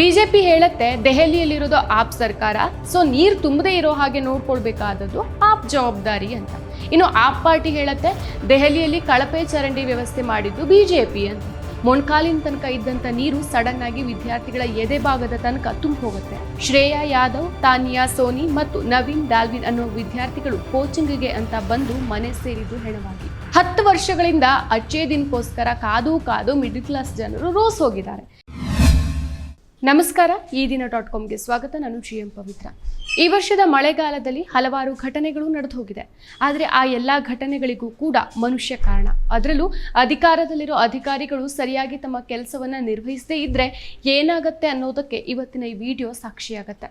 BJP ಹೇಳುತ್ತೆ, ದೆಹಲಿಯಲ್ಲಿರೋದು ಆಪ್ ಸರ್ಕಾರ, so ನೀರು ತುಂಬದೇ ಇರೋ ಹಾಗೆ ನೋಡ್ಕೊಳ್ಬೇಕಾದದ್ದು ಆಪ್ ಜವಾಬ್ದಾರಿ ಅಂತ. ಇನ್ನು ಆಪ್ ಪಾರ್ಟಿ ಹೇಳುತ್ತೆ, ದೆಹಲಿಯಲ್ಲಿ ಕಳಪೆ ಚರಂಡಿ ವ್ಯವಸ್ಥೆ ಮಾಡಿದ್ದು ಬಿಜೆಪಿ ಅಂತ. ಮೊಣಕಾಲಿನ ತನಕ ಇದ್ದಂತ ನೀರು ಸಡನ್ ಆಗಿ ವಿದ್ಯಾರ್ಥಿಗಳ ಎದೆ ಭಾಗದ ತನಕ ತುಂಬ ಹೋಗುತ್ತೆ ಶ್ರೇಯಾ ಯಾದವ್, ತಾನಿಯಾ ಸೋನಿ ಮತ್ತು ನವೀನ್ ಡಾಲ್ವಿನ್ ಅನ್ನೋ ವಿದ್ಯಾರ್ಥಿಗಳು ಕೋಚಿಂಗ್ಗೆ ಅಂತ ಬಂದು ಮನೆ ಸೇರಿದ್ದು ಹೆಣವಾಗಿ ಹತ್ತು ವರ್ಷಗಳಿಂದ ಅಚ್ಚೇ ದಿನಕ್ಕೋಸ್ಕರ ಕಾದು ಕಾದು ಮಿಡಿಲ್ ಕ್ಲಾಸ್ ಜನರು ರೋಸ್ ಹೋಗಿದ್ದಾರೆ. ನಮಸ್ಕಾರ, ಈ ದಿನ ಡಾಟ್ ಕಾಮ್ಗೆ ಸ್ವಾಗತ. ನಾನು ಜಿ ಎಂ ಪವಿತ್ರ. ಈ ವರ್ಷದ ಮಳೆಗಾಲದಲ್ಲಿ ಹಲವಾರು ಘಟನೆಗಳು ನಡೆದು ಹೋಗಿದೆ ಆದರೆ ಆ ಎಲ್ಲ ಘಟನೆಗಳಿಗೂ ಕೂಡ ಮನುಷ್ಯ ಕಾರಣ. ಅದರಲ್ಲೂ ಅಧಿಕಾರದಲ್ಲಿರೋ ಅಧಿಕಾರಿಗಳು ಸರಿಯಾಗಿ ತಮ್ಮ ಕೆಲಸವನ್ನು ನಿರ್ವಹಿಸದೇ ಇದ್ದರೆ ಏನಾಗುತ್ತೆ ಅನ್ನೋದಕ್ಕೆ ಇವತ್ತಿನ ಈ ವಿಡಿಯೋ ಸಾಕ್ಷಿಯಾಗತ್ತೆ.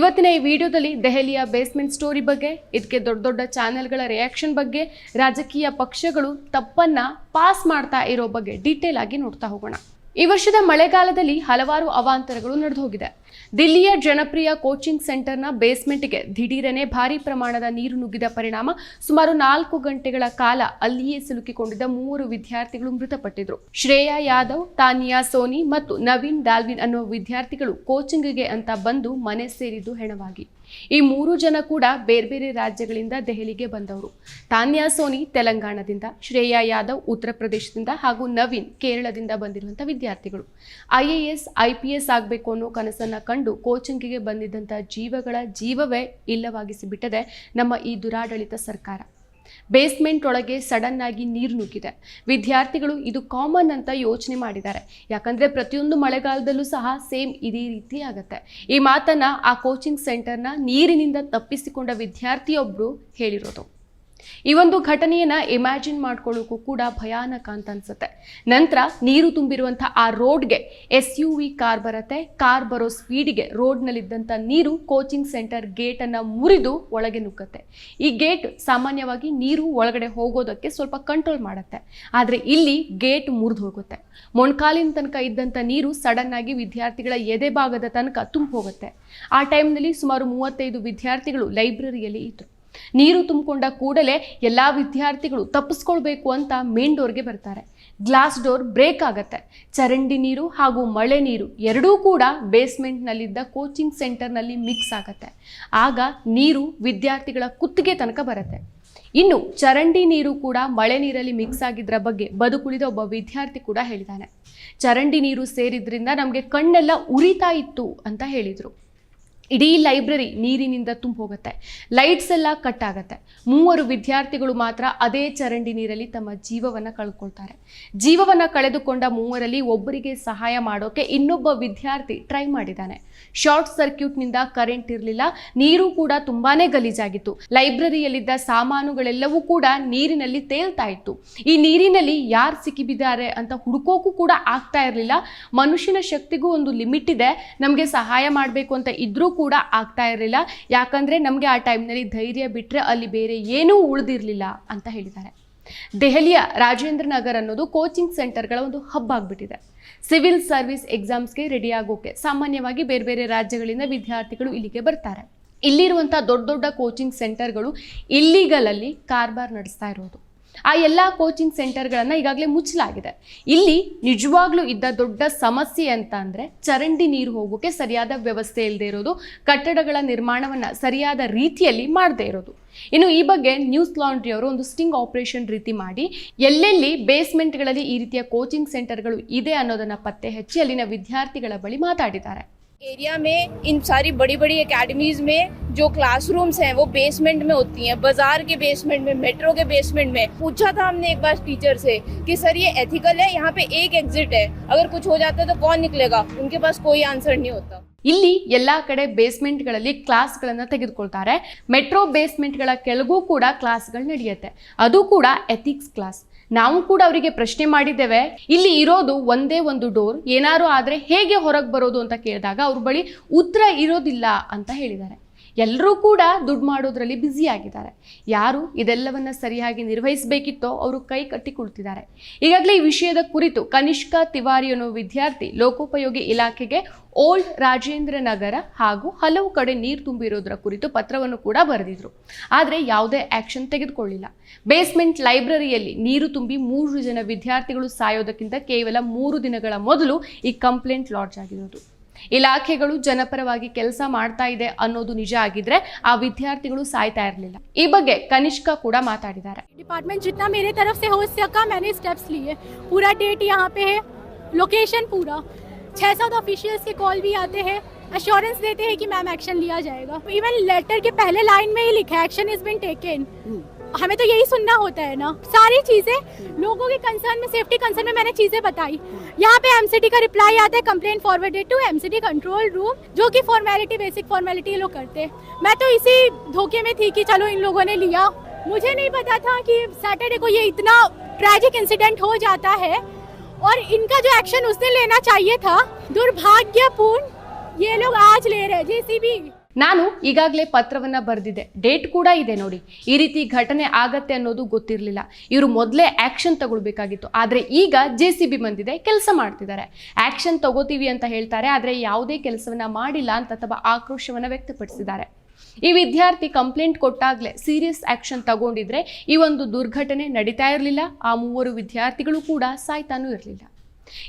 ಇವತ್ತಿನ ಈ ವಿಡಿಯೋದಲ್ಲಿ ದೆಹಲಿಯ ಬೇಸ್ಮೆಂಟ್ ಸ್ಟೋರಿ ಬಗ್ಗೆ ಇದಕ್ಕೆ ದೊಡ್ಡ ದೊಡ್ಡ ಚಾನೆಲ್ಗಳ ರಿಯಾಕ್ಷನ್ ಬಗ್ಗೆ, ರಾಜಕೀಯ ಪಕ್ಷಗಳು ತಪ್ಪನ್ನು ಪಾಸ್ ಮಾಡ್ತಾ ಇರೋ ಬಗ್ಗೆ ಡೀಟೇಲ್ ಆಗಿ ನೋಡ್ತಾ ಹೋಗೋಣ. ಈ ವರ್ಷದ ಮಳೆಗಾಲದಲ್ಲಿ ಹಲವಾರು ಅವಾಂತರಗಳು ನಡೆದು ಹೋಗಿದೆ ದಿಲ್ಲಿಯ ಜನಪ್ರಿಯ ಕೋಚಿಂಗ್ ಸೆಂಟರ್ನ ಬೇಸ್ಮೆಂಟ್ಗೆ ದಿಢೀರನೆ ಭಾರಿ ಪ್ರಮಾಣದ ನೀರು ನುಗ್ಗಿದ ಪರಿಣಾಮ ಸುಮಾರು ನಾಲ್ಕು ಗಂಟೆಗಳ ಕಾಲ ಅಲ್ಲಿಯೇ ಸಿಲುಕಿಕೊಂಡಿದ್ದ ಮೂವರು ವಿದ್ಯಾರ್ಥಿಗಳು ಮೃತಪಟ್ಟಿದ್ರು. ಶ್ರೇಯಾ ಯಾದವ್, ತಾನಿಯಾ ಸೋನಿ ಮತ್ತು ನವೀನ್ ಡಾಲ್ವಿನ್ ಅನ್ನೋ ವಿದ್ಯಾರ್ಥಿಗಳು ಕೋಚಿಂಗ್ಗೆ ಅಂತ ಬಂದು ಮನೆ ಸೇರಿದ್ದು ಹೆಣವಾಗಿ. ಈ ಮೂರು ಜನ ಕೂಡ ಬೇರೆ ಬೇರೆ ರಾಜ್ಯಗಳಿಂದ ದೆಹಲಿಗೆ ಬಂದವರು. ತಾನ್ಯಾ ಸೋನಿ ತೆಲಂಗಾಣದಿಂದ, ಶ್ರೇಯಾ ಯಾದವ್ ಉತ್ತರ ಪ್ರದೇಶದಿಂದ ಹಾಗೂ ನವೀನ್ ಕೇರಳದಿಂದ ಬಂದಿರುವಂಥ ವಿದ್ಯಾರ್ಥಿಗಳು. ಐಎಎಸ್ ಐಪಿಎಸ್ ಆಗಬೇಕು ಅನ್ನೋ ಕನಸನ್ನು ಕಂಡು ಕೋಚಿಂಗಿಗೆ ಬಂದಿದ್ದಂಥ ಜೀವಗಳ ಜೀವವೇ ಇಲ್ಲವಾಗಿಸಿಬಿಟ್ಟದೆ ನಮ್ಮ ಈ ದುರಾಡಳಿತ ಸರ್ಕಾರ. ಬೇಸ್ಮೆಂಟ್ ಒಳಗೆ ಸಡನ್ ಆಗಿ ನೀರು ನುಗ್ಗಿದೆ. ವಿದ್ಯಾರ್ಥಿಗಳು ಇದು ಕಾಮನ್ ಅಂತ ಯೋಚನೆ ಮಾಡಿದ್ದಾರೆ. ಯಾಕಂದ್ರೆ ಪ್ರತಿಯೊಂದು ಮಳೆಗಾಲದಲ್ಲೂ ಸಹ ಸೇಮ್ ಇದೇ ರೀತಿ ಆಗುತ್ತೆ. ಈ ಮಾತನ್ನ ಆ ಕೋಚಿಂಗ್ ಸೆಂಟರ್ನ ನೀರಿನಿಂದ ತಪ್ಪಿಸಿಕೊಂಡ ವಿದ್ಯಾರ್ಥಿಯೊಬ್ಬರು ಹೇಳಿರೋದು. ಈ ಒಂದು ಘಟನೆಯನ್ನ ಇಮ್ಯಾಜಿನ್ ಮಾಡ್ಕೊಳ್ಳೋಕ್ಕೂ ಕೂಡ ಭಯಾನಕ ಅಂತ ಅನ್ಸುತ್ತೆ. ನಂತರ ನೀರು ತುಂಬಿರುವಂತಹ ಆ ರೋಡ್ಗೆ ಎಸ್ ಯು ವಿ ಕಾರ್ ಬರುತ್ತೆ. ಕಾರ್ ಬರೋ ಸ್ಪೀಡಿಗೆ ರೋಡ್ನಲ್ಲಿದ್ದಂಥ ನೀರು ಕೋಚಿಂಗ್ ಸೆಂಟರ್ ಗೇಟನ್ನು ಮುರಿದು ಒಳಗೆ ನುಗ್ಗತ್ತೆ. ಈ ಗೇಟ್ ಸಾಮಾನ್ಯವಾಗಿ ನೀರು ಒಳಗಡೆ ಹೋಗೋದಕ್ಕೆ ಸ್ವಲ್ಪ ಕಂಟ್ರೋಲ್ ಮಾಡುತ್ತೆ. ಆದರೆ ಇಲ್ಲಿ ಗೇಟ್ ಮುರಿದು ಹೋಗುತ್ತೆ. ಮೊಣಕಾಲಿನ ತನಕ ಇದ್ದಂಥ ನೀರು ಸಡನ್ ಆಗಿ ವಿದ್ಯಾರ್ಥಿಗಳ ಎದೆ ಭಾಗದ ತನಕ ತುಂಬ ಹೋಗುತ್ತೆ ಆ ಟೈಮ್ನಲ್ಲಿ ಸುಮಾರು ಮೂವತ್ತೈದು ವಿದ್ಯಾರ್ಥಿಗಳು ಲೈಬ್ರರಿಯಲ್ಲಿ ಇದ್ದರು ನೀರು ತುಂಬಿಕೊಂಡ ಕೂಡಲೇ ಎಲ್ಲ ವಿದ್ಯಾರ್ಥಿಗಳು ತಪ್ಪಿಸ್ಕೊಳ್ಬೇಕು ಅಂತ ಮೇನ್ ಡೋರ್ಗೆ ಬರ್ತಾರೆ. ಗ್ಲಾಸ್ ಡೋರ್ ಬ್ರೇಕ್ ಆಗತ್ತೆ. ಚರಂಡಿ ನೀರು ಹಾಗೂ ಮಳೆ ನೀರು ಎರಡೂ ಕೂಡ ಬೇಸ್ಮೆಂಟ್ನಲ್ಲಿದ್ದ ಕೋಚಿಂಗ್ ಸೆಂಟರ್ನಲ್ಲಿ ಮಿಕ್ಸ್ ಆಗುತ್ತೆ. ಆಗ ನೀರು ವಿದ್ಯಾರ್ಥಿಗಳ ಕುತ್ತಿಗೆ ತನಕ ಬರುತ್ತೆ. ಇನ್ನು ಚರಂಡಿ ನೀರು ಕೂಡ ಮಳೆ ನೀರಲ್ಲಿ ಮಿಕ್ಸ್ ಆಗಿದ್ದರ ಬಗ್ಗೆ ಬದುಕುಳಿದ ಒಬ್ಬ ವಿದ್ಯಾರ್ಥಿ ಕೂಡ ಹೇಳಿದ್ದಾನೆ ಚರಂಡಿ ನೀರು ಸೇರಿದ್ರಿಂದ ನಮಗೆ ಕಣ್ಣೆಲ್ಲ ಉರಿತಾ ಇತ್ತು ಅಂತ ಹೇಳಿದರು. ಇಡೀ ಲೈಬ್ರರಿ ನೀರಿನಿಂದ ತುಂಬ ಹೋಗುತ್ತೆ ಲೈಟ್ಸ್ ಎಲ್ಲ ಕಟ್ ಆಗುತ್ತೆ ಮೂವರು ವಿದ್ಯಾರ್ಥಿಗಳು ಮಾತ್ರ ಅದೇ ಚರಂಡಿ ನೀರಲ್ಲಿ ತಮ್ಮ ಜೀವವನ್ನು ಕಳ್ಕೊಳ್ತಾರೆ. ಜೀವವನ್ನು ಕಳೆದುಕೊಂಡ ಮೂವರಲ್ಲಿ ಒಬ್ಬರಿಗೆ ಸಹಾಯ ಮಾಡೋಕೆ ಇನ್ನೊಬ್ಬ ವಿದ್ಯಾರ್ಥಿ ಟ್ರೈ ಮಾಡಿದ್ದಾನೆ ಶಾರ್ಟ್ ಸರ್ಕ್ಯೂಟ್ನಿಂದ ಕರೆಂಟ್ ಇರಲಿಲ್ಲ, ನೀರು ಕೂಡ ತುಂಬಾನೇ ಗಲೀಜಾಗಿತ್ತು. ಲೈಬ್ರರಿಯಲ್ಲಿದ್ದ ಸಾಮಾನುಗಳೆಲ್ಲವೂ ಕೂಡ ನೀರಿನಲ್ಲಿ ತೇಲ್ತಾ ಇತ್ತು. ಈ ನೀರಿನಲ್ಲಿ ಯಾರು ಸಿಕ್ಕಿಬಿದ್ದಾರೆ ಅಂತ ಹುಡುಕೋಕು ಕೂಡ ಆಗ್ತಾ ಇರಲಿಲ್ಲ. ಮನುಷ್ಯನ ಶಕ್ತಿಗೂ ಒಂದು ಲಿಮಿಟ್ ಇದೆ. ನಮಗೆ ಸಹಾಯ ಮಾಡಬೇಕು ಅಂತ ಇದ್ರೂ ಕೂಡ ಆಗ್ತಾ ಇರಲಿಲ್ಲ. ಯಾಕಂದ್ರೆ ನಮಗೆ ಆ ಟೈಮ್ನಲ್ಲಿ ಧೈರ್ಯ ಬಿಟ್ಟರೆ ಅಲ್ಲಿ ಬೇರೆ ಏನೂ ಉಳಿದಿರಲಿಲ್ಲ ಅಂತ ಹೇಳಿದ್ದಾರೆ. ದೆಹಲಿಯ ರಾಜೇಂದ್ರ ನಗರ್ ಅನ್ನೋದು ಕೋಚಿಂಗ್ ಸೆಂಟರ್ಗಳ ಒಂದು ಹಬ್ ಆಗಿಬಿಟ್ಟಿದೆ. ಸಿವಿಲ್ ಸರ್ವಿಸ್ ಎಕ್ಸಾಮ್ಸ್ಗೆ ರೆಡಿ ಆಗೋಕೆ ಸಾಮಾನ್ಯವಾಗಿ ಬೇರೆ ಬೇರೆ ರಾಜ್ಯಗಳಿಂದ ವಿದ್ಯಾರ್ಥಿಗಳು ಇಲ್ಲಿಗೆ ಬರ್ತಾರೆ. ಇಲ್ಲಿರುವಂಥ ದೊಡ್ಡ ದೊಡ್ಡ ಕೋಚಿಂಗ್ ಸೆಂಟರ್ಗಳು ಇಲ್ಲಿಗಲಲ್ಲಿ ಕಾರ್ಬಾರ್ ನಡೆಸ್ತಾ ಇರೋದು. ಆ ಎಲ್ಲ ಕೋಚಿಂಗ್ ಸೆಂಟರ್ಗಳನ್ನು ಈಗಾಗಲೇ ಮುಚ್ಚಲಾಗಿದೆ. ಇಲ್ಲಿ ನಿಜವಾಗ್ಲೂ ಇದ್ದ ದೊಡ್ಡ ಸಮಸ್ಯೆ ಅಂತ ಅಂದರೆ ಚರಂಡಿ ನೀರು ಹೋಗೋಕೆ ಸರಿಯಾದ ವ್ಯವಸ್ಥೆ ಇಲ್ಲದೆ ಇರೋದು, ಕಟ್ಟಡಗಳ ನಿರ್ಮಾಣವನ್ನು ಸರಿಯಾದ ರೀತಿಯಲ್ಲಿ ಮಾಡದೇ ಇರೋದು. ಇನ್ನು ಈ ಬಗ್ಗೆ ನ್ಯೂಸ್ ಲಾಂಡ್ರಿ ಅವರು ಒಂದು ಸ್ಟಿಂಗ್ ಆಪರೇಷನ್ ರೀತಿ ಮಾಡಿ, ಎಲ್ಲೆಲ್ಲಿ ಬೇಸ್ಮೆಂಟ್ಗಳಲ್ಲಿ ಈ ರೀತಿಯ ಕೋಚಿಂಗ್ ಸೆಂಟರ್ಗಳು ಇದೆ ಅನ್ನೋದನ್ನು ಪತ್ತೆ ಹಚ್ಚಿ ಅಲ್ಲಿನ ವಿದ್ಯಾರ್ಥಿಗಳ ಬಳಿ ಮಾತಾಡಿದ್ದಾರೆ. एरिया में इन सारी बड़ी बड़ी एकेडमीज में जो क्लासरूम्स हैं वो बेसमेंट में होती हैं बाजार के बेसमेंट में मेट्रो के बेसमेंट में पूछा था हमने एक बार टीचर से कि सर ये एथिकल है यहाँ पे एक एग्जिट है अगर कुछ हो जाता है तो कौन निकलेगा उनके पास कोई आंसर नहीं होता ಇಲ್ಲಿ ಎಲ್ಲಾ ಕಡೆ ಬೇಸ್ಮೆಂಟ್ಗಳಲ್ಲಿ ಕ್ಲಾಸ್ಗಳನ್ನು ತೆಗೆದುಕೊಳ್ತಾರೆ ಮೆಟ್ರೋ ಬೇಸ್ಮೆಂಟ್ಗಳ ಕೆಳಗೂ ಕೂಡ ಕ್ಲಾಸ್ಗಳು ನಡೆಯುತ್ತೆ ಅದು ಕೂಡ ಎಥಿಕ್ಸ್ ಕ್ಲಾಸ್ ನಾವು ಕೂಡ ಅವರಿಗೆ ಪ್ರಶ್ನೆ ಮಾಡಿದ್ದೇವೆ. ಇಲ್ಲಿ ಇರೋದು ಒಂದೇ ಒಂದು ಡೋರ್ ಏನಾರು ಆದರೆ ಹೇಗೆ ಹೊರಗೆ ಬರೋದು ಅಂತ ಕೇಳಿದಾಗ ಅವ್ರ ಬಳಿ ಉತ್ತರ ಇರೋದಿಲ್ಲ ಅಂತ ಹೇಳಿದ್ದಾರೆ. ಎಲ್ಲರೂ ಕೂಡ ದುಡ್ಡು ಮಾಡೋದ್ರಲ್ಲಿ ಬ್ಯುಸಿ ಆಗಿದ್ದಾರೆ. ಯಾರು ಇದೆಲ್ಲವನ್ನ ಸರಿಯಾಗಿ ನಿರ್ವಹಿಸಬೇಕಿತ್ತೋ ಅವರು ಕೈ ಕಟ್ಟಿ ಕುಳಿತಿದ್ದಾರೆ. ಈಗಾಗಲೇ ಈ ವಿಷಯದ ಕುರಿತು ಕನಿಷ್ಕಾ ತಿವಾರಿ ಅನ್ನೋ ವಿದ್ಯಾರ್ಥಿ ಲೋಕೋಪಯೋಗಿ ಇಲಾಖೆಗೆ ಓಲ್ಡ್ ರಾಜೇಂದ್ರ ನಗರ ಹಾಗೂ ಹಲವು ಕಡೆ ನೀರು ತುಂಬಿರೋದ್ರ ಕುರಿತು ಪತ್ರವನ್ನು ಕೂಡ ಬರೆದಿದ್ರು. ಆದರೆ ಯಾವುದೇ ಆ್ಯಕ್ಷನ್ ತೆಗೆದುಕೊಳ್ಳಿಲ್ಲ. ಬೇಸ್ಮೆಂಟ್ ಲೈಬ್ರರಿಯಲ್ಲಿ ನೀರು ತುಂಬಿ ಮೂರು ಜನ ವಿದ್ಯಾರ್ಥಿಗಳು ಸಾಯೋದಕ್ಕಿಂತ ಕೇವಲ ಮೂರು ದಿನಗಳ ಮೊದಲು ಈ ಕಂಪ್ಲೇಂಟ್ ಲಾಡ್ಜ್ ಆಗಿರೋದು. ಇಲಾಖೆಗಳು ಜನಪರವಾಗಿ ಕೆಲಸ ಮಾಡ್ತಾ ಇದೆ ಅನ್ನೋದು ನಿಜ ಆಗಿದ್ರೆ ಆ ವಿದ್ಯಾರ್ಥಿಗಳು ಸಾಯ್ತಾ ಇರಲಿಲ್ಲ ಈ ಬಗ್ಗೆ ಕನಿಷ್ಕ ಕೂಡ ಮಾತಾಡಿದ್ದಾರೆ डिपार्टमेंट जितना मेरे तरफ से हो सका मैंने स्टेप्स लिए पूरा डेट यहाँ पे है लोकेशन पूरा छः सात ऑफिशियल्स के कॉल भी आते हैं अश्योरेंस देते हैं कि मैम एक्शन लिया जाएगा इवन लेटर के पहले लाइन में ही लिखा है एक्शन इज बिन टेकन हमें तो यही सुनना होता है ना। सारी चीज़ें, लोगों के कंसर्न में सेफ्टी कंसर्न में मैंने चीज़ें बताई। यहाँ पे एमसीडी का रिप्लाई आता है complaint forwarded to MCD control room जो कि फॉर्मेलिटी बेसिक फॉर्मेलिटी लोग करते मैं तो इसी धोखे में थी कि चलो इन लोगों ने लिया। मुझे नहीं पता था कि सैटरडे को ये इतना ट्रैजिक इंसिडेंट हो जाता है। और इनका जो एक्शन उसने लेना चाहिए था, दुर्भाग्यपूर्ण, ये लोग आज ले रहे जेसीबी ನಾನು ಈಗಾಗಲೇ ಪತ್ರವನ್ನ ಬರೆದಿದೆ ಡೇಟ್ ಕೂಡ ಇದೆ ನೋಡಿ. ಈ ರೀತಿ ಘಟನೆ ಆಗತ್ತೆ ಅನ್ನೋದು ಗೊತ್ತಿರಲಿಲ್ಲ. ಇವರು ಮೊದಲೇ ಆಕ್ಷನ್ ತಗೊಳ್ಬೇಕಾಗಿತ್ತು. ಆದರೆ ಈಗ ಜೆ ಸಿ ಬಿ ಬಂದಿದೆ, ಕೆಲಸ ಮಾಡ್ತಿದ್ದಾರೆ. ಆಕ್ಷನ್ ತಗೋತೀವಿ ಅಂತ ಹೇಳ್ತಾರೆ, ಆದರೆ ಯಾವುದೇ ಕೆಲಸವನ್ನ ಮಾಡಿಲ್ಲ ಅಂತ ತಮ್ಮ ಆಕ್ರೋಶವನ್ನ ವ್ಯಕ್ತಪಡಿಸಿದ್ದಾರೆ. ಈ ವಿದ್ಯಾರ್ಥಿ ಕಂಪ್ಲೇಂಟ್ ಕೊಟ್ಟಾಗಲೇ ಸೀರಿಯಸ್ ಆಕ್ಷನ್ ತಗೊಂಡಿದ್ರೆ ಈ ಒಂದು ದುರ್ಘಟನೆ ನಡೀತಾ ಇರಲಿಲ್ಲ. ಆ ಮೂವರು ವಿದ್ಯಾರ್ಥಿಗಳು ಕೂಡ ಸಾಯ್ತಾನೂ ಇರಲಿಲ್ಲ.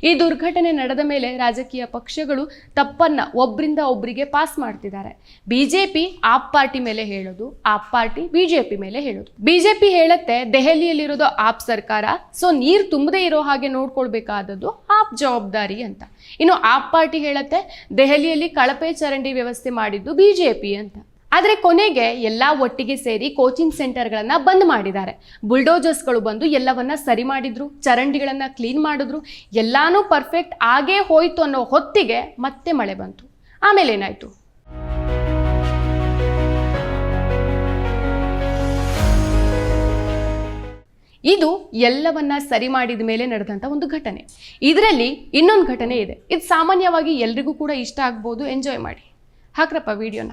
ಈ ದುರ್ಘಟನೆ ನಡೆದ ಮೇಲೆ ರಾಜಕೀಯ ಪಕ್ಷಗಳು ತಪ್ಪನ್ನ ಒಬ್ಬರಿಂದ ಒಬ್ಬರಿಗೆ ಪಾಸ್ ಮಾಡ್ತಿದ್ದಾರೆ. ಬಿಜೆಪಿ ಆಪ್ ಪಾರ್ಟಿ ಮೇಲೆ ಹೇಳೋದು, ಆಪ್ ಪಾರ್ಟಿ ಬಿಜೆಪಿ ಮೇಲೆ ಹೇಳೋದು. ಬಿಜೆಪಿ ಹೇಳುತ್ತೆ, ದೆಹಲಿಯಲ್ಲಿರೋದು ಆಪ್ ಸರ್ಕಾರ, ಸೊ ನೀರು ತುಂಬದೇ ಇರೋ ಹಾಗೆ ನೋಡ್ಕೊಳ್ಬೇಕಾದದ್ದು ಆಪ್ ಜವಾಬ್ದಾರಿ ಅಂತ. ಇನ್ನು ಆಪ್ ಪಾರ್ಟಿ ಹೇಳುತ್ತೆ, ದೆಹಲಿಯಲ್ಲಿ ಕಳಪೆ ಚರಂಡಿ ವ್ಯವಸ್ಥೆ ಮಾಡಿದ್ದು ಬಿಜೆಪಿ ಅಂತ. ಆದರೆ ಕೊನೆಗೆ ಎಲ್ಲ ಒಟ್ಟಿಗೆ ಸೇರಿ ಕೋಚಿಂಗ್ ಸೆಂಟರ್ಗಳನ್ನು ಬಂದ್ ಮಾಡಿದ್ದಾರೆ. ಬುಲ್ಡೋಜರ್ಸ್ಗಳು ಬಂದು ಎಲ್ಲವನ್ನ ಸರಿ ಮಾಡಿದ್ರು, ಚರಂಡಿಗಳನ್ನು ಕ್ಲೀನ್ ಮಾಡಿದ್ರು, ಎಲ್ಲಾನು ಪರ್ಫೆಕ್ಟ್ ಆಗೇ ಹೋಯ್ತು ಅನ್ನೋ ಹೊತ್ತಿಗೆ ಮತ್ತೆ ಮಳೆ ಬಂತು. ಆಮೇಲೆ ಏನಾಯಿತು? ಇದು ಎಲ್ಲವನ್ನ ಸರಿ ಮಾಡಿದ ಮೇಲೆ ನಡೆದಂಥ ಒಂದು ಘಟನೆ. ಇದರಲ್ಲಿ ಇನ್ನೊಂದು ಘಟನೆ ಇದೆ. ಇದು ಸಾಮಾನ್ಯವಾಗಿ ಎಲ್ರಿಗೂ ಕೂಡ ಇಷ್ಟ ಆಗ್ಬೋದು. ಎಂಜಾಯ್ ಮಾಡಿ. ಹಾಕ್ರಪ್ಪ, ವಿಡಿಯೋನ.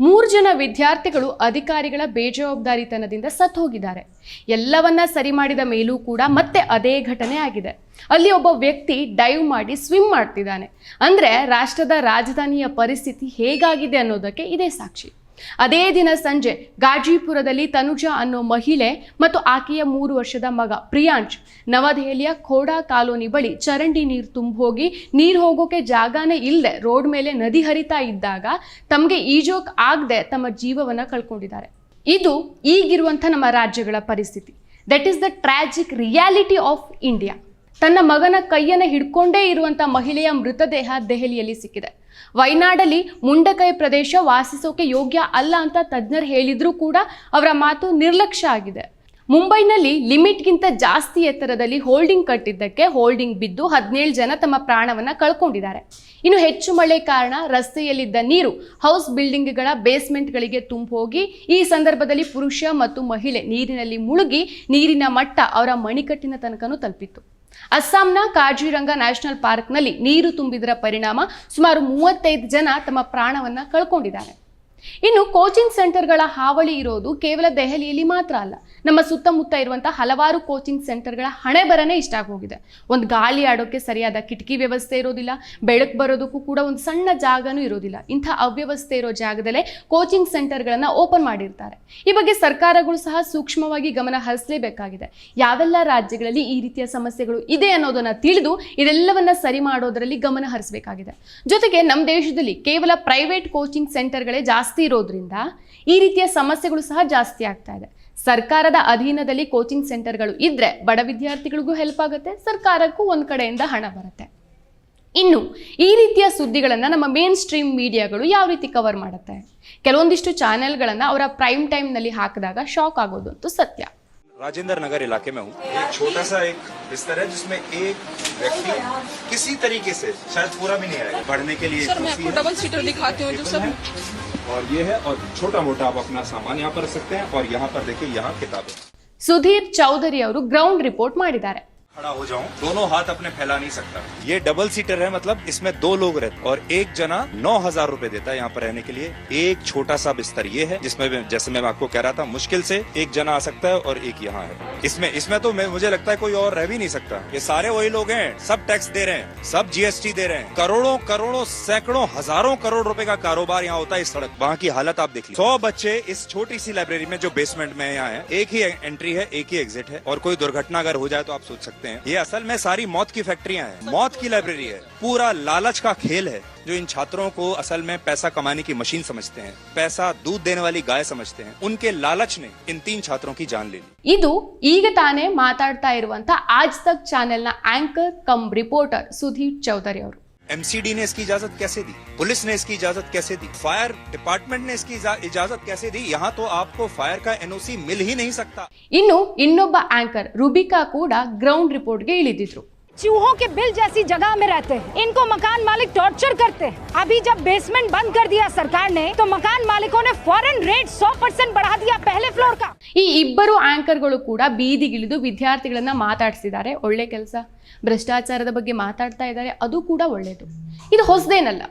ಮೂರು ಜನ ವಿದ್ಯಾರ್ಥಿಗಳು ಅಧಿಕಾರಿಗಳ ಬೇಜವಾಬ್ದಾರಿತನದಿಂದ ಸತ್ತು ಹೋಗಿದ್ದಾರೆ ಎಲ್ಲವನ್ನ ಸರಿ ಮಾಡಿದ ಮೇಲೂ ಕೂಡ ಮತ್ತೆ ಅದೇ ಘಟನೆ ಆಗಿದೆ. ಅಲ್ಲಿ ಒಬ್ಬ ವ್ಯಕ್ತಿ ಡೈವ್ ಮಾಡಿ ಸ್ವಿಮ್ ಮಾಡ್ತಿದ್ದಾನೆ. ಅಂದ್ರೆ ರಾಷ್ಟ್ರದ ರಾಜಧಾನಿಯ ಪರಿಸ್ಥಿತಿ ಹೇಗಾಗಿದೆ ಅನ್ನೋದಕ್ಕೆ ಇದೇ ಸಾಕ್ಷಿ. ಅದೇ ದಿನ ಸಂಜೆ ಗಾಜಿಪುರದಲ್ಲಿ ತನುಜಾ ಅನ್ನೋ ಮಹಿಳೆ ಮತ್ತು ಆಕೆಯ ಮೂರು ವರ್ಷದ ಮಗ ಪ್ರಿಯಾಂಶ್ ನವದೆಹಲಿಯ ಖೋಡಾ ಕಾಲೋನಿ ಬಳಿ ಚರಂಡಿ ನೀರು ತುಂಬ ಹೋಗಿ ನೀರು ಹೋಗೋಕೆ ಜಾಗನೇ ಇಲ್ಲದೆ ರೋಡ್ ಮೇಲೆ ನದಿ ಹರಿತಾ ಇದ್ದಾಗ ತಮಗೆ ಈಜೋಕ್ ಆಗದೆ ತಮ್ಮ ಜೀವವನ್ನ ಕಳ್ಕೊಂಡಿದ್ದಾರೆ. ಇದು ಈಗಿರುವಂಥ ನಮ್ಮ ರಾಜ್ಯಗಳ ಪರಿಸ್ಥಿತಿ. That is the tragic reality of India ತನ್ನ ಮಗನ ಕೈಯನ್ನು ಹಿಡ್ಕೊಂಡೇ ಇರುವಂಥ ಮಹಿಳೆಯ ಮೃತದೇಹ ದೆಹಲಿಯಲ್ಲಿ ಸಿಕ್ಕಿದೆ. ವೈನಾಡಲ್ಲಿ ಮುಂಡಕೈ ಪ್ರದೇಶ ವಾಸಿಸೋಕೆ ಯೋಗ್ಯ ಅಲ್ಲ ಅಂತ ತಜ್ಞರು ಹೇಳಿದ್ರೂ ಕೂಡ ಅವರ ಮಾತು ನಿರ್ಲಕ್ಷ್ಯ ಆಗಿದೆ. ಮುಂಬೈನಲ್ಲಿ ಲಿಮಿಟ್ಗಿಂತ ಜಾಸ್ತಿ ಎತ್ತರದಲ್ಲಿ ಹೋಲ್ಡಿಂಗ್ ಕಟ್ಟಿದ್ದಕ್ಕೆ ಹೋಲ್ಡಿಂಗ್ ಬಿದ್ದು ಹದಿನೇಳು ಜನ ತಮ್ಮ ಪ್ರಾಣವನ್ನು ಕಳ್ಕೊಂಡಿದ್ದಾರೆ. ಇನ್ನು ಹೆಚ್ಚು ಮಳೆ ಕಾರಣ ರಸ್ತೆಯಲ್ಲಿದ್ದ ನೀರು ಹೌಸ್ ಬಿಲ್ಡಿಂಗ್ಗಳ ಬೇಸ್ಮೆಂಟ್ಗಳಿಗೆ ತುಂಬ ಹೋಗಿ ಈ ಸಂದರ್ಭದಲ್ಲಿ ಪುರುಷ ಮತ್ತು ಮಹಿಳೆ ನೀರಿನಲ್ಲಿ ಮುಳುಗಿ ನೀರಿನ ಮಟ್ಟ ಅವರ ಮಣಿಕಟ್ಟಿನ ತನಕನೂ ತಲುಪಿತ್ತು. ಅಸ್ಸಾಂನ ಕಾಜಿರಂಗ ನ್ಯಾಷನಲ್ ಪಾರ್ಕ್ನಲ್ಲಿ ನೀರು ತುಂಬಿದರ ಪರಿಣಾಮ ಸುಮಾರು ಮೂವತ್ತೈದು ಜನ ತಮ್ಮ ಪ್ರಾಣವನ್ನ ಕಳ್ಕೊಂಡಿದ್ದಾರೆ. ಇನ್ನು ಕೋಚಿಂಗ್ ಸೆಂಟರ್ಗಳ ಹಾವಳಿ ಇರೋದು ಕೇವಲ ದೆಹಲಿಯಲ್ಲಿ ಮಾತ್ರ ಅಲ್ಲ. ನಮ್ಮ ಸುತ್ತಮುತ್ತ ಇರುವಂತಹ ಹಲವಾರು ಕೋಚಿಂಗ್ ಸೆಂಟರ್ಗಳ ಹಣೆ ಬರನೇ ಇಷ್ಟ ಆಗೋಗಿದೆ. ಒಂದು ಗಾಳಿ ಆಡೋಕೆ ಸರಿಯಾದ ಕಿಟಕಿ ವ್ಯವಸ್ಥೆ ಇರೋದಿಲ್ಲ, ಬೆಳಕು ಬರೋದಕ್ಕೂ ಕೂಡ ಒಂದು ಸಣ್ಣ ಜಾಗನೂ ಇರೋದಿಲ್ಲ. ಇಂಥ ಅವ್ಯವಸ್ಥೆ ಇರೋ ಜಾಗದಲ್ಲೇ ಕೋಚಿಂಗ್ ಸೆಂಟರ್ಗಳನ್ನು ಓಪನ್ ಮಾಡಿರ್ತಾರೆ. ಈ ಬಗ್ಗೆ ಸರ್ಕಾರಗಳು ಸಹ ಸೂಕ್ಷ್ಮವಾಗಿ ಗಮನ ಹರಿಸಲೇಬೇಕಾಗಿದೆ. ಯಾವೆಲ್ಲ ರಾಜ್ಯಗಳಲ್ಲಿ ಈ ರೀತಿಯ ಸಮಸ್ಯೆಗಳು ಇದೆ ಅನ್ನೋದನ್ನ ತಿಳಿದು ಇದೆಲ್ಲವನ್ನ ಸರಿ ಮಾಡೋದರಲ್ಲಿ ಗಮನ ಹರಿಸಬೇಕಾಗಿದೆ. ಜೊತೆಗೆ ನಮ್ಮ ದೇಶದಲ್ಲಿ ಕೇವಲ ಪ್ರೈವೇಟ್ ಕೋಚಿಂಗ್ ಸೆಂಟರ್ಗಳೇ ಜಾಸ್ತಿ ಇರೋದ್ರಿಂದ ಈ ರೀತಿಯ ಸಮಸ್ಯೆಗಳು ಸಹ ಜಾಸ್ತಿ ಆಗ್ತಾ ಇದೆ ಸರ್ಕಾರದ ಅಧೀನದಲ್ಲಿ ಕೋಚಿಂಗ್ ಸೆಂಟರ್ಗಳು ಇದ್ರೆ ಬಡ ವಿದ್ಯಾರ್ಥಿಗಳಿಗೂ ಹೆಲ್ಪ್ ಆಗುತ್ತೆ ಸರ್ಕಾರಕ್ಕೂ ಒಂದ್ ಕಡೆಯಿಂದ ಹಣ ಬರುತ್ತೆ ಇನ್ನು ಈ ರೀತಿಯ ಸುದ್ದಿಗಳನ್ನು ನಮ್ಮ ಮೇನ್ ಸ್ಟ್ರೀಮ್ ಮೀಡಿಯಾಗಳು ಯಾವ ರೀತಿ ಕವರ್ ಮಾಡುತ್ತೆ ಕೆಲವೊಂದಿಷ್ಟು ಚಾನೆಲ್ಗಳನ್ನು ಅವರ ಪ್ರೈಮ್ ಟೈಮ್ನಲ್ಲಿ ಹಾಕಿದಾಗ ಶಾಕ್ ಆಗೋದು ಅಂತೂ ಸತ್ಯ राजेंद्र नगर इलाके में हूँ एक छोटा सा एक बिस्तर है जिसमें एक व्यक्ति किसी तरीके से शायद पूरा भी नहीं आएगा पढ़ने के लिए सर मैं कुर्सी आपको है, डबल सीटर दिखाती हूँ जो टेबल सब है, और ये है और छोटा मोटा आप अपना सामान यहाँ पर रख सकते हैं और यहाँ पर देखिए यहाँ किताबें ಸುಧೀರ್ ಚೌಧರಿ ಅವರು ಗ್ರೌಂಡ್ ರಿಪೋರ್ಟ್ ಮಾಡಿದ್ದಾರೆ खड़ा हो जाऊँ, दोनों हाथ अपने फैला नहीं सकता। ये डबल सीटर है मतलब इसमें दो लोग रहते और एक जना नौ हज़ार रूपए देता है यहाँ पर रहने के लिए। एक छोटा सा बिस्तर ये है, जिसमें जैसे मैं आपको कह रहा था, मुश्किल से एक जना आ सकता है और एक यहाँ है। इसमें इसमें तो मुझे लगता है कोई और रह भी नहीं सकता। ये सारे वही लोग हैं, सब टैक्स दे रहे हैं, सब जीएसटी दे रहे हैं। करोड़ों करोड़ों, सैकड़ों, हज़ारों करोड़ रुपए का कारोबार यहाँ होता है इस सड़क। वहाँ की हालत आप देख लीजिए। सौ बच्चे इस छोटी सी लाइब्रेरी में जो बेसमेंट में यहाँ है, एक ही एंट्री है, एक ही एग्जिट है और कोई दुर्घटना अगर हो जाए तो आप सोच सकते ये असल में सारी मौत की फैक्ट्रियां हैं मौत की लाइब्रेरी है पूरा लालच का खेल है जो इन छात्रों को असल में पैसा कमाने की मशीन समझते हैं पैसा दूध देने वाली गाय समझते हैं उनके लालच ने इन तीन छात्रों की जान ले ली ಇದು ಈಗ ತಾನೇ ಮಾತಾಡ್ತಾ ಇರುವಂತ ಆಜ್ ತಕ್ ಚಾನೆಲ್ನ anchor cum reporter Sudhir Chaudhary ಅವರು एमसीडी ने इसकी इजाजत कैसे दी पुलिस ने इसकी इजाजत कैसे दी फायर डिपार्टमेंट ने इसकी इजा- इजाजत कैसे दी यहाँ तो आपको फायर का एनओसी मिल ही नहीं सकता ಇನ್ನು ಇನ್ನೊಬ್ಬ ಆಂಕರ್ ರುಬಿಕಾ ಕೂಡ ಗ್ರೌಂಡ್ ರಿಪೋರ್ಟ್ಗೆ ಇಳಿದಿದ್ರು चूहों के बिल जैसी जगह में रहते हैं इनको मकान मालिक टॉर्चर करते हैं अभी जब बेसमेंट बंद कर दिया सरकार ने तो मकान मालिकों ने फॉरेन रेट 100 परसेंट बढ़ा दिया पहले फ्लोर का ಈ ಇಬ್ಬರು ಆಂಕರ್ಗಳು ಕೂಡ ಬೀದಿಗಿಳಿದು ವಿದ್ಯಾರ್ಥಿಗಳನ್ನ ಮಾತಾಡಿಸಿದ್ದಾರೆ ಒಳ್ಳೆ ಕೆಲಸ ಭ್ರಷ್ಟಾಚಾರದ ಬಗ್ಗೆ ಮಾತಾಡ್ತಾ ಇದ್ದಾರೆ ಅದು ಕೂಡ ಒಳ್ಳೆಯದು ಇದು ಹೊಸದೇನಲ್ಲ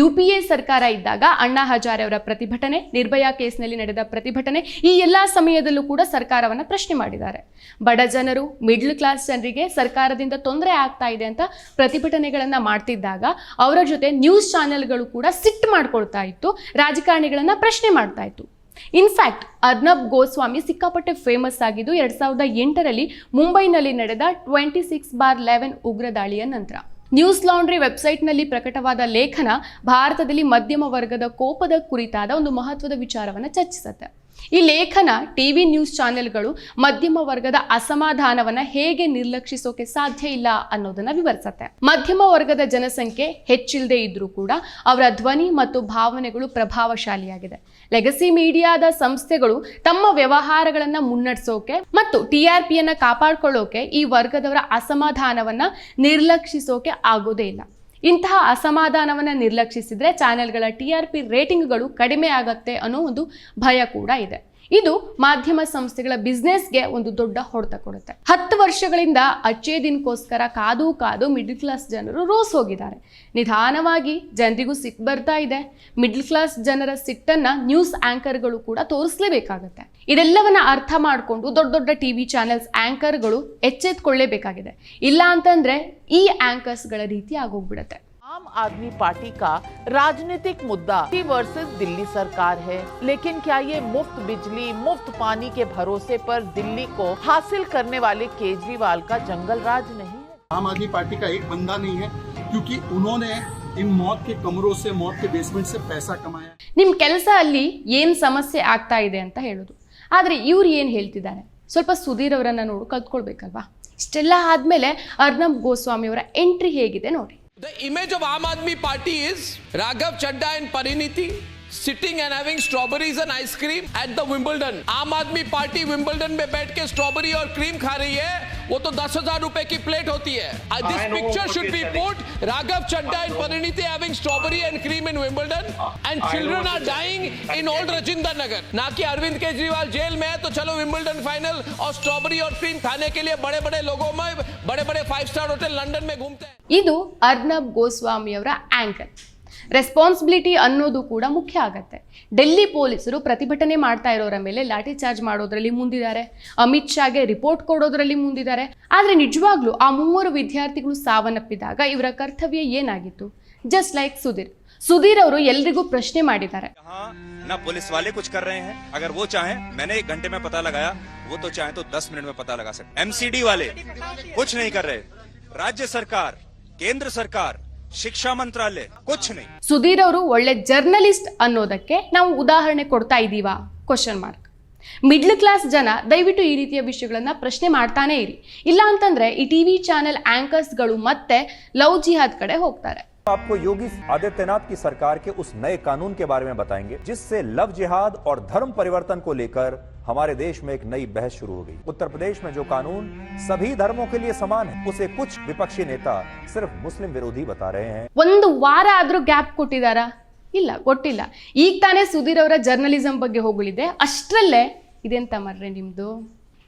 ಯು ಪಿ ಎ ಸರ್ಕಾರ ಇದ್ದಾಗ ಅಣ್ಣಾ ಹಜಾರೆ ಅವರ ಪ್ರತಿಭಟನೆ, ನಿರ್ಭಯಾ ಕೇಸ್ನಲ್ಲಿ ನಡೆದ ಪ್ರತಿಭಟನೆ ಈ ಎಲ್ಲ ಸಮಯದಲ್ಲೂ ಕೂಡ ಸರ್ಕಾರವನ್ನ ಪ್ರಶ್ನೆ ಮಾಡಿದ್ದಾರೆ. ಬಡ ಜನರು, ಮಿಡ್ಲ್ ಕ್ಲಾಸ್ ಜನರಿಗೆ ಸರ್ಕಾರದಿಂದ ತೊಂದರೆ ಆಗ್ತಾ ಇದೆ ಅಂತ ಪ್ರತಿಭಟನೆಗಳನ್ನು ಮಾಡ್ತಿದ್ದಾಗ ಅವರ ಜೊತೆ ನ್ಯೂಸ್ ಚಾನೆಲ್ಗಳು ಕೂಡ ಸಿಟ್ಟು ಮಾಡ್ಕೊಳ್ತಾ ಇತ್ತು, ರಾಜಕಾರಣಿಗಳನ್ನು ಪ್ರಶ್ನೆ ಮಾಡ್ತಾ ಇತ್ತು. ಇನ್ಫ್ಯಾಕ್ಟ್ ಅರ್ನಬ್ ಗೋಸ್ವಾಮಿ ಸಿಕ್ಕಾಪಟ್ಟೆ ಫೇಮಸ್ ಆಗಿದ್ದು ಎರಡ್ ಸಾವಿರದ ಎಂಟರಲ್ಲಿ ಮುಂಬೈನಲ್ಲಿ ನಡೆದ ಟ್ವೆಂಟಿ ಸಿಕ್ಸ್ ಬಾರ್ ಲೆವೆನ್ ಉಗ್ರ ದಾಳಿಯ ನಂತರ. ನ್ಯೂಸ್ ಲಾಂಡ್ರಿ ವೆಬ್ಸೈಟ್ನಲ್ಲಿ ಪ್ರಕಟವಾದ ಲೇಖನ ಭಾರತದಲ್ಲಿ ಮಧ್ಯಮ ವರ್ಗದ ಕೋಪದ ಕುರಿತಾದ ಒಂದು ಮಹತ್ವದ ವಿಚಾರವನ್ನು ಚರ್ಚಿಸುತ್ತೆ. ಈ ಲೇಖನ ಟಿವಿ ನ್ಯೂಸ್ ಚಾನೆಲ್ಗಳು ಮಧ್ಯಮ ವರ್ಗದ ಅಸಮಾಧಾನವನ್ನ ಹೇಗೆ ನಿರ್ಲಕ್ಷಿಸೋಕೆ ಸಾಧ್ಯ ಇಲ್ಲ ಅನ್ನೋದನ್ನ ವಿವರಿಸುತ್ತೆ. ಮಧ್ಯಮ ವರ್ಗದ ಜನಸಂಖ್ಯೆ ಹೆಚ್ಚಿಲ್ಲದೆ ಇದ್ರೂ ಕೂಡ ಅವರ ಧ್ವನಿ ಮತ್ತು ಭಾವನೆಗಳು ಪ್ರಭಾವಶಾಲಿಯಾಗಿದೆ. ಲೆಗಸಿ ಮೀಡಿಯಾದ ಸಂಸ್ಥೆಗಳು ತಮ್ಮ ವ್ಯವಹಾರಗಳನ್ನ ಮುನ್ನಡೆಸೋಕೆ ಮತ್ತು ಟಿಆರ್ ಪಿಯನ್ನ ಕಾಪಾಡ್ಕೊಳ್ಳೋಕೆ ಈ ವರ್ಗದವರ ಅಸಮಾಧಾನವನ್ನ ನಿರ್ಲಕ್ಷಿಸೋಕೆ ಆಗೋದೇ ಇಲ್ಲ. ಇಂತಹ ಅಸಮಾಧಾನವನ್ನು ನಿರ್ಲಕ್ಷಿಸಿದರೆ ಚಾನೆಲ್ಗಳ ಟಿ ಆರ್ ಪಿ ರೇಟಿಂಗ್ಗಳು ಕಡಿಮೆ ಆಗತ್ತೆ ಅನ್ನೋ ಒಂದು ಭಯ ಕೂಡ ಇದೆ. ಇದು ಮಾಧ್ಯಮ ಸಂಸ್ಥೆಗಳ ಬಿಸ್ನೆಸ್ಗೆ ಒಂದು ದೊಡ್ಡ ಹೊಡೆತ ಕೊಡುತ್ತೆ. ಹತ್ತು ವರ್ಷಗಳಿಂದ ಅಚ್ಚೇ ದಿನಕ್ಕೋಸ್ಕರ ಕಾದು ಕಾದು ಮಿಡ್ಲ್ ಕ್ಲಾಸ್ ಜನರು ರೋಸ್ ಹೋಗಿದ್ದಾರೆ. ನಿಧಾನವಾಗಿ ಜನರಿಗೂ ಸಿಟ್ಟು ಬರ್ತಾ ಇದೆ. ಮಿಡ್ಲ್ ಕ್ಲಾಸ್ ಜನರ ಸಿಟ್ಟನ್ನ ನ್ಯೂಸ್ ಆಂಕರ್ಗಳು ಕೂಡ ತೋರಿಸಲೇಬೇಕಾಗತ್ತೆ. ಇದೆಲ್ಲವನ್ನ ಅರ್ಥ ಮಾಡಿಕೊಂಡು ದೊಡ್ಡ ದೊಡ್ಡ ಟಿವಿ ಚಾನೆಲ್ಸ್ ಆಂಕರ್ಗಳು ಎಚ್ಚೆತ್ಕೊಳ್ಳೇಬೇಕಾಗಿದೆ. ಇಲ್ಲ ಅಂತಂದ್ರೆ ಈ ಆಂಕರ್ಸ್ಗಳ ರೀತಿ ಆಗೋಗ್ಬಿಡತ್ತೆ. आम आदमी पार्टी का राजनीतिक मुद्दा वर्सेस दिल्ली सरकार है लेकिन क्या ये मुफ्त बिजली मुफ्त पानी के भरोसे पर दिल्ली को हासिल करने वाले केजरीवाल का जंगल राज नहीं है आम आदमी पार्टी का एक बंदा नहीं है क्योंकि उन्होंने इन मौत के कमरों से मौत के बेसमेंट से पैसा कमाया ನಿಮ್ಮ ಕೆಲಸ ಅಲ್ಲಿ ಏನು ಸಮಸ್ಯೆ ಆಗ್ತಾ ಇದೆ ಅಂತ ಹೇಳೋದು ಆದರೆ ಇವ್ರು ಏನು ಹೇಳ್ತಿದ್ದಾರೆ ಸ್ವಲ್ಪ ಸುಧೀರ್ ಅವರನ್ನ ನೋಡು ಕಲ್ತ್ಕೊಳ್ಬೇಕಲ್ವಾ ಇಷ್ಟೆಲ್ಲ ಆದ್ಮೇಲೆ ಅರ್ನಬ್ ಗೋಸ್ವಾಮಿ ಅವರ ಎಂಟ್ರಿ ಹೇಗಿದೆ ನೋಡಿ The image of Aam Aadmi Party is Raghav Chadda and Pariniti sitting and having strawberries and ice cream at the Wimbledon. आम आदमी पार्टी विंबलडन में बैठ के स्ट्रॉबेरी और क्रीम खा रही है वो तो दस हज़ार रुपए की प्लेट होती है this picture should be put Raghav Chadha and Parineeti having strawberry and cream in Wimbledon and children are dying in old Rajinder Nagar. ना कि अरविंद केजरीवाल जेल में है तो चलो विंबलडन फाइनल और स्ट्रॉबेरी और क्रीम खाने के लिए बड़े बड़े लोगों में बड़े बड़े फाइव स्टार होटल लंदन में घूमते हैं ಇದು ಅರ್ನಬ್ ಗೋಸ್ವಾಮಿ ಅವರ ಆಂಕರ್ ರೆಸ್ಪಾನ್ಸಿಬಿಲಿಟಿ ಅನ್ನೋದು ಕೂಡ ಮುಖ್ಯ ಆಗತ್ತೆ ಡೆಲ್ಲಿ ಪೊಲೀಸರು ಪ್ರತಿಭಟನೆ ಮಾಡ್ತಾ ಇರೋರ ಮೇಲೆ ಲಾಠಿ ಚಾರ್ಜ್ ಮಾಡೋದ್ರಲ್ಲಿ ಮುಂದಿದ್ದಾರೆ ಅಮಿತ್ ಶಾಗೆ ರಿಪೋರ್ಟ್ ಕೊಡೋದ್ರಲ್ಲಿ ಮುಂದಿದ್ದಾರೆ ಆದರೆ ನಿಜವಾಗ್ಲೂ ಆ ಮೂವರು ವಿದ್ಯಾರ್ಥಿಗಳು ಸಾವನ್ನಪ್ಪಿದಾಗ ಇವರ ಕರ್ತವ್ಯ ಏನಾಗಿತ್ತು ಜಸ್ಟ್ ಲೈಕ್ ಸುಧೀರ್ ಸುಧೀರ್ ಅವರು ಎಲ್ರಿಗೂ ಪ್ರಶ್ನೆ ಮಾಡಿದ್ದಾರೆ यहाँ ना पुलिस वाले कुछ कर रहे हैं अगर वो चाहें मैंने एक घंटे में पता लगाया वो तो चाहे तो दस मिनट में पता लगा सकते एमसीडी वाले कुछ नहीं कर रहे राज्य सरकार केंद्र सरकार शिक्षा मंत्रालय कुछ नहीं ಸುಧೀರ್ ಅವರು ಒಳ್ಳೆ ಜರ್ನಲಿಸ್ಟ್ ಅನ್ನೋದಕ್ಕೆ ನಾವು ಉದಾಹರಣೆ ಕೊಡ್ತಾ ಇದ್ದೀವಾ ಕ್ವಶನ್ ಮಾರ್ಕ್ ಮಿಡ್ಲ್ ಕ್ಲಾಸ್ ಜನ ದಯವಿಟ್ಟು ಈ ರೀತಿಯ ವಿಷಯಗಳನ್ನ ಪ್ರಶ್ನೆ ಮಾಡ್ತಾನೆ ಇರಿ ಇಲ್ಲ ಅಂತಂದ್ರೆ ಈ ಟಿವಿ ಚಾನೆಲ್ ಆಂಕರ್ಸ್ಗಳು ಮತ್ತೆ ಲವ್ ಜಿಹಾದ್ ಕಡೆ ಹೋಗ್ತಾರೆ आपको योगी आदित्यनाथ की सरकार के उस नए कानून के बारे में बताएंगे जिससे लव जिहाद और धर्म परिवर्तन को लेकर हमारे देश में एक नई बहस शुरू हो गई उत्तर प्रदेश में जो कानून सभी धर्मों के लिए समान है उसे कुछ विपक्षी नेता सिर्फ मुस्लिम विरोधी बता रहे हैं ಒಂದು ವಾರ ಆದ್ರೂ ಗ್ಯಾಪ್ ಕೊಟ್ಟಿದ್ದಾರಾ ಇಲ್ಲ ಕೊಟ್ಟಿಲ್ಲ ಈಗ ತಾನೇ ಸುಧೀರ್ ಅವರ ಜರ್ನಲಿಸಂ ಬಗ್ಗೆ ಹೋಗಲಿದೆ ಅಷ್ಟರಲ್ಲೇ ಇದೆಂತ ಮರ್ರೆ ನಿಮ್ದು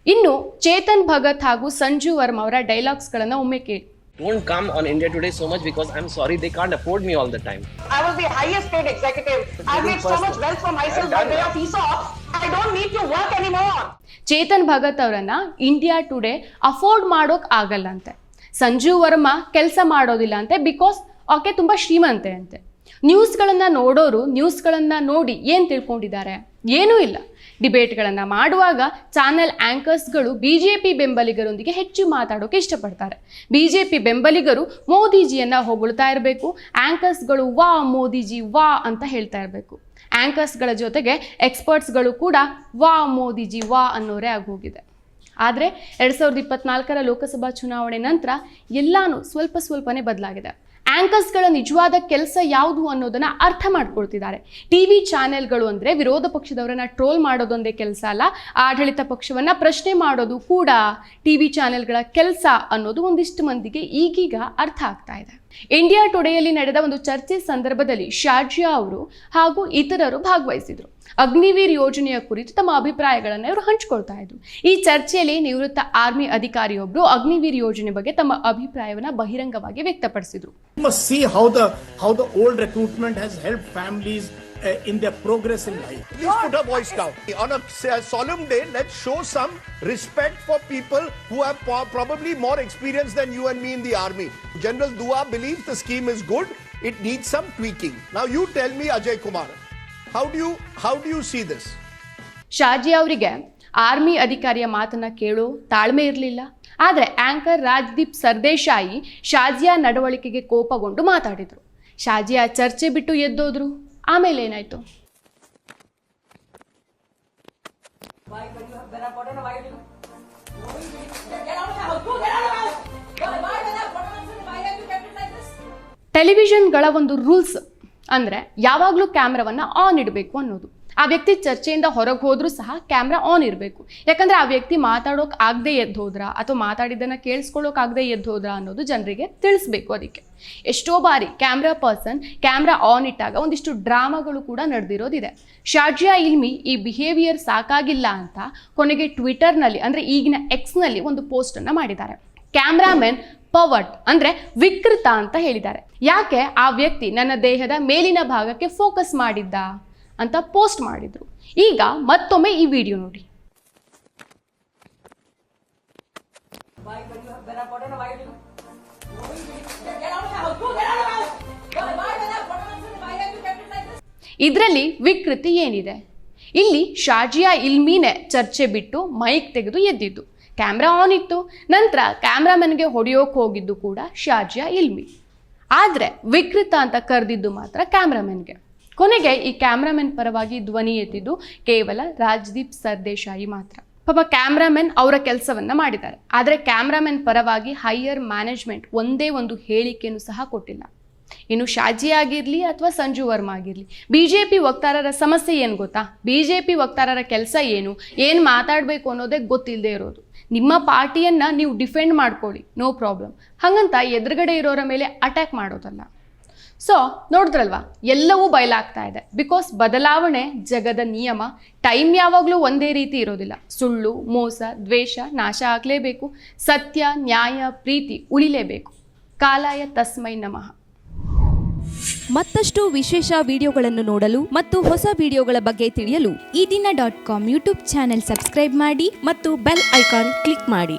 ಇನ್ನು ಚೇತನ್ ಭಗತ್ ಹಾಗೂ ಸಂಜು ವರ್ಮ ಅವರ ಡೈಲಾಗ್ಸ್ಗಳನ್ನು ಒಮ್ಮೆ ಕೇಳಿ Don't come on India Today so much because I'm sorry they can't afford me all the time. I was the highest paid executive. I made so much wealth for myself by way of ESOP. I don't need to work anymore. Chetan Bhagat ಅವರನ್ನ India today afford ಮಾಡೋಕ್ ಆಗಲ್ಲ ಅಂತೆ ಸಂಜು ವರ್ಮ ಕೆಲಸ ಮಾಡೋದಿಲ್ಲ ಅಂತೆ because ಆಕೆ ತುಂಬಾ ಶ್ರೀಮಂತೆ ಅಂತೆ ನ್ಯೂಸ್ಗಳನ್ನ ನೋಡೋರು ನ್ಯೂಸ್ಗಳನ್ನ ನೋಡಿ ಏನ್ ತಿಳ್ಕೊಂಡಿದ್ದಾರೆ ಏನೂ ಇಲ್ಲ ಡಿಬೇಟ್ಗಳನ್ನ ಮಾಡುವಾಗ ಚಾನೆಲ್ ಆಂಕರ್ಸ್ಗಳು ಬಿಜೆಪಿ ಬೆಂಬಲಿಗರೊಂದಿಗೆ ಹೆಚ್ಚು ಮಾತಾಡೋಕೆ ಇಷ್ಟಪಡ್ತಾರೆ. ಬಿಜೆಪಿ ಬೆಂಬಲಿಗರು ಮೋದಿಜಿಯನ್ನ ಹೊಗಳ್ತಾ ಇರಬೇಕು ಆ್ಯಂಕರ್ಸ್ಗಳು ವಾ ಮೋದಿಜಿ ವಾ ಅಂತ ಹೇಳ್ತಾ ಇರಬೇಕು. ಆ್ಯಂಕರ್ಸ್ಗಳ ಜೊತೆಗೆ ಎಕ್ಸ್ಪರ್ಟ್ಸ್ಗಳು ಕೂಡ ವಾ ಮೋದಿಜಿ ವಾ ಅನ್ನೋರೇ ಆಗೋಗಿದೆ. ಆದರೆ ಎರಡು ಸಾವಿರದ ಇಪ್ಪತ್ನಾಲ್ಕರ ಲೋಕಸಭಾ ಚುನಾವಣೆ ನಂತರ ಎಲ್ಲಾನು ಸ್ವಲ್ಪ ಸ್ವಲ್ಪನೇ ಬದಲಾಗಿದೆ. ಆಂಕರ್ಸ್ಗಳ ನಿಜವಾದ ಕೆಲಸ ಯಾವುದು ಅನ್ನೋದನ್ನ ಅರ್ಥ ಮಾಡ್ಕೊಳ್ತಿದ್ದಾರೆ. ಟಿವಿ ಚಾನೆಲ್ಗಳು ಅಂದ್ರೆ ವಿರೋಧ ಪಕ್ಷದವರನ್ನ ಟ್ರೋಲ್ ಮಾಡೋದೊಂದೇ ಕೆಲಸ ಅಲ್ಲ. ಆಡಳಿತ ಪಕ್ಷವನ್ನ ಪ್ರಶ್ನೆ ಮಾಡೋದು ಕೂಡ ಟಿವಿ ಚಾನೆಲ್ಗಳ ಕೆಲಸ ಅನ್ನೋದು ಒಂದಿಷ್ಟು ಮಂದಿಗೆ ಈಗೀಗ ಅರ್ಥ ಆಗ್ತಾ ಇದೆ. ಇಂಡಿಯಾ ಟುಡೆಯಲ್ಲಿ ನಡೆದ ಒಂದು ಚರ್ಚೆ ಸಂದರ್ಭದಲ್ಲಿ ಶಾರ್ಜಿಯಾ ಅವರು ಹಾಗೂ ಇತರರು ಭಾಗವಹಿಸಿದ್ರು. ಅಗ್ನಿವೀರ್ ಯೋಜನೆಯ ಕುರಿತು ತಮ್ಮ ಅಭಿಪ್ರಾಯಗಳನ್ನು ಇವರು ಹಂಚಿಕೊಳ್ತಾ ಇದ್ರು. ಈ ಚರ್ಚೆಯಲ್ಲಿ ನಿವೃತ್ತ ಆರ್ಮಿ ಅಧಿಕಾರಿಯೊಬ್ಬರು ಅಗ್ನಿವೀರ್ ಯೋಜನೆ ಬಗ್ಗೆ ತಮ್ಮ ಅಭಿಪ್ರಾಯವನ್ನು ಬಹಿರಂಗವಾಗಿ ವ್ಯಕ್ತಪಡಿಸಿದ್ರು. Uh, in their progress in life. Please put a voice down. On a solemn day, let's show some respect for people who have probably more experience than you and me in the army. General Dua believes the scheme is good. It needs some tweaking. Now you tell me, Ajay Kumar, how do you how do you see this? Shaji ಅವರಿಗೆ army ಅಧಿಕಾರಿಯ ಮಾತನ್ನ ಕೇಳೋ ತಾಳ್ಮೆ ಇರಲಿಲ್ಲ ಆದರೆ anchor Rajdeep ಸರ್ದೇಶಾಯಿ Shazia ನಡವಳಿಕೆಗೆ ಕೋಪಗೊಂಡು ಮಾತಾಡಿದ್ರು ಶಾಜಿಯಾ ಚರ್ಚೆ ಬಿಟ್ಟು ಎದ್ದೋದ್ರು ಆಮೇಲೆ ಏನಾಯ್ತು? ಟೆಲಿವಿಷನ್ಗಳ ಒಂದು ರೂಲ್ಸ್ ಅಂದರೆ ಯಾವಾಗಲೂ ಕ್ಯಾಮ್ರಾವನ್ನು ಆನ್ ಇಡಬೇಕು ಅನ್ನೋದು. ಆ ವ್ಯಕ್ತಿ ಚರ್ಚೆಯಿಂದ ಹೊರಗೆ ಹೋದರೂ ಸಹ ಕ್ಯಾಮ್ರಾ ಆನ್ ಇರಬೇಕು. ಯಾಕಂದ್ರೆ ಆ ವ್ಯಕ್ತಿ ಮಾತಾಡೋಕೆ ಆಗದೆ ಎದ್ದು ಹೋದ್ರ? ಅಥವಾ ಮಾತಾಡಿದ್ದನ್ನು ಕೇಳಿಸ್ಕೊಳ್ಳೋಕೆ ಆಗದೆ ಎದ್ದು ಹೋದ್ರ ಅನ್ನೋದು ಜನರಿಗೆ ತಿಳಿಸ್ಬೇಕು ಅದಕ್ಕೆ. ಎಷ್ಟೋ ಬಾರಿ ಕ್ಯಾಮ್ರಾ ಪರ್ಸನ್ ಕ್ಯಾಮ್ರಾ ಆನ್ ಇಟ್ಟಾಗ ಒಂದಿಷ್ಟು ಡ್ರಾಮಾಗಳು ಕೂಡ ನಡೆದಿರೋದಿದೆ. ಶಾಜಿಯಾ ಇಲ್ಮಿ ಈ ಬಿಹೇವಿಯರ್ ಸಾಕಾಗಿಲ್ಲ ಅಂತ ಕೊನೆಗೆ ಟ್ವಿಟರ್ನಲ್ಲಿ ಅಂದರೆ ಈಗಿನ ಎಕ್ಸ್ನಲ್ಲಿ ಒಂದು ಪೋಸ್ಟನ್ನು ಮಾಡಿದ್ದಾರೆ. ಕ್ಯಾಮ್ರಾಮನ್ ಪವರ್ಟ್ ಅಂದ್ರೆ ವಿಕೃತ ಅಂತ ಹೇಳಿದ್ದಾರೆ. ಯಾಕೆ ಆ ವ್ಯಕ್ತಿ ನನ್ನ ದೇಹದ ಮೇಲಿನ ಭಾಗಕ್ಕೆ ಫೋಕಸ್ ಮಾಡಿದ್ದ? ಅಂತ ಪೋಸ್ಟ್ ಮಾಡಿದರು. ಈಗ ಮತ್ತೊಮ್ಮೆ ಈ ವಿಡಿಯೋ ನೋಡಿ. ಇದರಲ್ಲಿ ವಿಕೃತಿ ಏನಿದೆ? ಇಲ್ಲಿ ಶಾಜಿಯಾ ಇಲ್ಮೀನೆ ಚರ್ಚೆ ಬಿಟ್ಟು ಮೈಕ್ ತೆಗೆದು ಎದ್ದಿದ್ದು. ಕ್ಯಾಮ್ರಾ ಆನ್ ಇತ್ತು. ನಂತರ ಕ್ಯಾಮ್ರಾಮನ್ಗೆ ಹೊಡೆಯೋಕೆ ಹೋಗಿದ್ದು ಕೂಡ ಶಾಜಿಯಾ ಇಲ್ಮಿ. ಆದರೆ ವಿಕೃತ ಅಂತ ಕರೆದಿದ್ದು ಮಾತ್ರ ಕ್ಯಾಮ್ರಾಮನ್ಗೆ. ಕೊನೆಗೆ ಈ ಕ್ಯಾಮ್ರಾಮನ್ ಪರವಾಗಿ ಧ್ವನಿ ಎತ್ತಿದ್ದು ಕೇವಲ ರಾಜ್ದೀಪ್ ಸರ್ದೇಶಾಯಿ ಮಾತ್ರ. ಪಾಪ ಕ್ಯಾಮ್ರಾಮನ್ ಅವರ ಕೆಲಸವನ್ನ ಮಾಡಿದ್ದಾರೆ. ಆದರೆ ಕ್ಯಾಮ್ರಾಮನ್ ಪರವಾಗಿ ಹೈಯರ್ ಮ್ಯಾನೇಜ್ಮೆಂಟ್ ಒಂದೇ ಒಂದು ಹೇಳಿಕೆಯನ್ನು ಸಹ ಕೊಟ್ಟಿಲ್ಲ. ಇನ್ನು ಶಾಜಿ ಆಗಿರಲಿ ಅಥವಾ ಸಂಜು ವರ್ಮ ಆಗಿರಲಿ ಬಿ ಜೆ ಪಿ ವಕ್ತಾರರ ಸಮಸ್ಯೆ ಏನು ಗೊತ್ತಾ? ಬಿ ಜೆ ಪಿ ವಕ್ತಾರರ ಕೆಲಸ ಏನು? ಏನು ಮಾತಾಡಬೇಕು ಅನ್ನೋದೇ ಗೊತ್ತಿಲ್ಲದೆ ಇರೋದು. ನಿಮ್ಮ ಪಾರ್ಟಿಯನ್ನು ನೀವು ಡಿಫೆಂಡ್ ಮಾಡ್ಕೊಳ್ಳಿ. No problem. ಹಾಗಂತ ಎದುರುಗಡೆ ಇರೋರ ಮೇಲೆ ಅಟ್ಯಾಕ್ ಮಾಡೋದಲ್ಲ. ಸೊ ನೋಡಿದ್ರಲ್ವಾ? ಎಲ್ಲವೂ ಬಯಲಾಗ್ತಾ ಇದೆ. ಬಿಕಾಸ್ ಬದಲಾವಣೆ ಜಗದ ನಿಯಮ. ಟೈಮ್ ಯಾವಾಗಲೂ ಒಂದೇ ರೀತಿ ಇರೋದಿಲ್ಲ. ಸುಳ್ಳು, ಮೋಸ, ದ್ವೇಷ, ನಾಶ ಆಗಲೇಬೇಕು. ಸತ್ಯ, ನ್ಯಾಯ, ಪ್ರೀತಿ ಉಳಿಲೇಬೇಕು. ಕಾಲಾಯ ತಸ್ಮೈ ನಮಃ. ಮತ್ತಷ್ಟು ವಿಶೇಷ ವಿಡಿಯೋಗಳನ್ನು ನೋಡಲು ಮತ್ತು ಹೊಸ ವಿಡಿಯೋಗಳ ಬಗ್ಗೆ ತಿಳಿಯಲು ಈ ದಿನ dot com YouTube channel subscribe ಮಾಡಿ ಮತ್ತು ಬೆಲ್ ಐಕಾನ್ ಕ್ಲಿಕ್ ಮಾಡಿ.